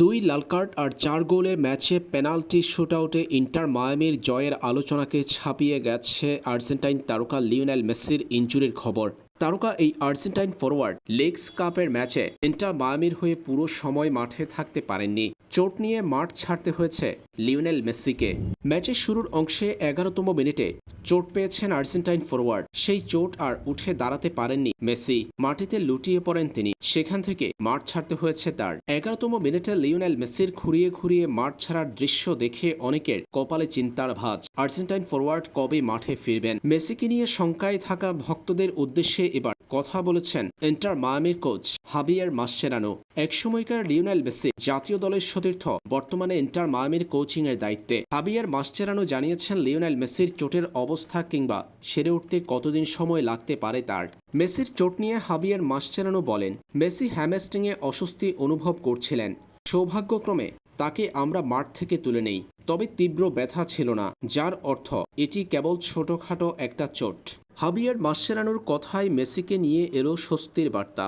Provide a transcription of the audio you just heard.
দুই লাল কার্ড আর চার গোলের ম্যাচে পেনাল্টি শুটআউটে ইন্টার মায়ামির জয়ের আলোচনাকে ছাপিয়ে গেছে আর্জেন্টাইন তারকা লিওনেল মেসির ইঞ্জুরির খবর। তারকা এই আর্জেন্টাইন ফরওয়ার্ড লেগস কাপের ম্যাচে ইন্টার মায়ামির হয়ে পুরো সময় মাঠে থাকতে পারেননি। চোট নিয়ে মাঠ ছাড়তে হয়েছে লিওনেল মেসিকে। ম্যাচের শুরুর অংশে এগারোতম মিনিটে চোট পেয়েছেন আর্জেন্টাইন ফরওয়ার্ড সেই চোট আর উঠে দাঁড়াতে পারেননি মেসি। মাটিতে লুটিয়ে পড়েন তিনি। সেখান থেকে মাঠ ছাড়তে হয়েছে তার। এগারোতম মিনিটে লিওনেল মেসির খুঁড়িয়ে খুঁড়িয়ে মাঠ ছাড়ার দৃশ্য দেখে অনেকের কপালে চিন্তার ভাঁজ। আর্জেন্টাইন ফরওয়ার্ড কবে মাঠে ফিরবেন? মেসিকে নিয়ে শঙ্কায় থাকা ভক্তদের উদ্দেশ্যে এবার কথা বলেছেন ইন্টার মায়ামির কোচ হাবিয়ার মাসচেরানো একসময়কার লিওনেল মেসি জাতীয় দলের সতীর্থ, বর্তমানে ইন্টার মায়ামির কোচিং এর দায়িত্বে। হাবিয়ার মাসচেরানো জানিয়েছেন লিওনেল মেসির চোটের অবস্থা কিংবা সেরে উঠতে কতদিন সময় লাগতে পারে তার। মেসির চোট নিয়ে হাবিয়ার মাসচেরানো বলেন, মেসি হ্যামস্ট্রিংয়ে অস্বস্তি অনুভব করছিলেন। সৌভাগ্যক্রমে তাকে আমরা মাঠ থেকে তুলে নেই। তবে তীব্র ব্যথা ছিল না, যার অর্থ এটি কেবল ছোটখাটো একটা চোট। হাবিয়ার মাসেরানোর কথায় মেসিকে নিয়ে এলো স্বস্তির বার্তা।